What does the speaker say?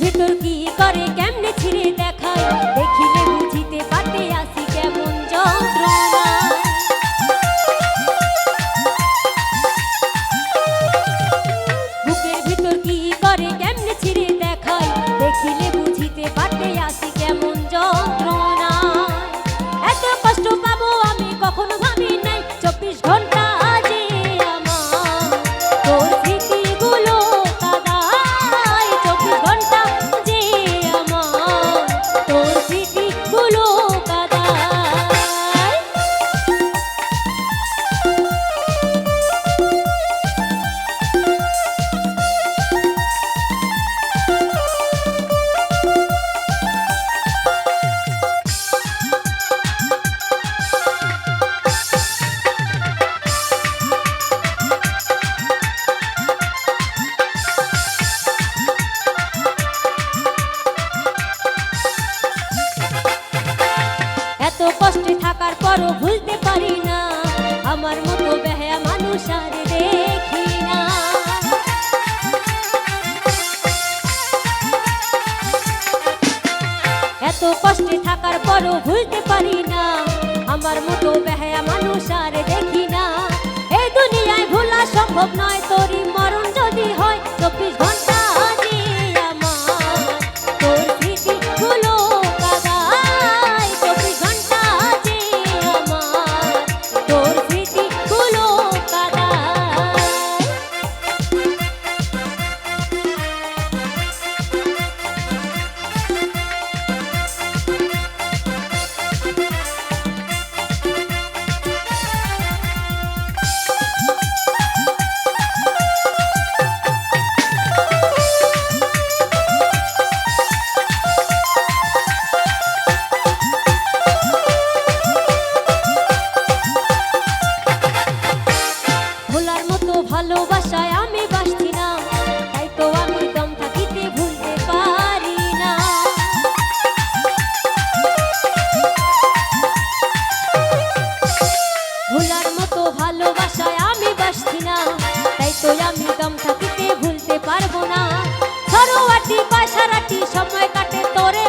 ভিতর কি করে কেমনে ছিঁড়ে দেয়? এত কষ্টে থাকার পরও ভুলতে পারি না। আমার মতো বেহায়া মানুষ আর দেখি না। এই দুনিয়ায় ভোলা সম্ভব নয় ভালোবাসায় আমি বাসছি না তাই তো আমি দম থাকিতে ভুলতে পারি না। ভোলার মতো ভালোবাসায় আমি বাসছি না তাই তো আমি দম থাকিতে ভুলতে পারব না। সরোয়াটি সময় কাটে তোরে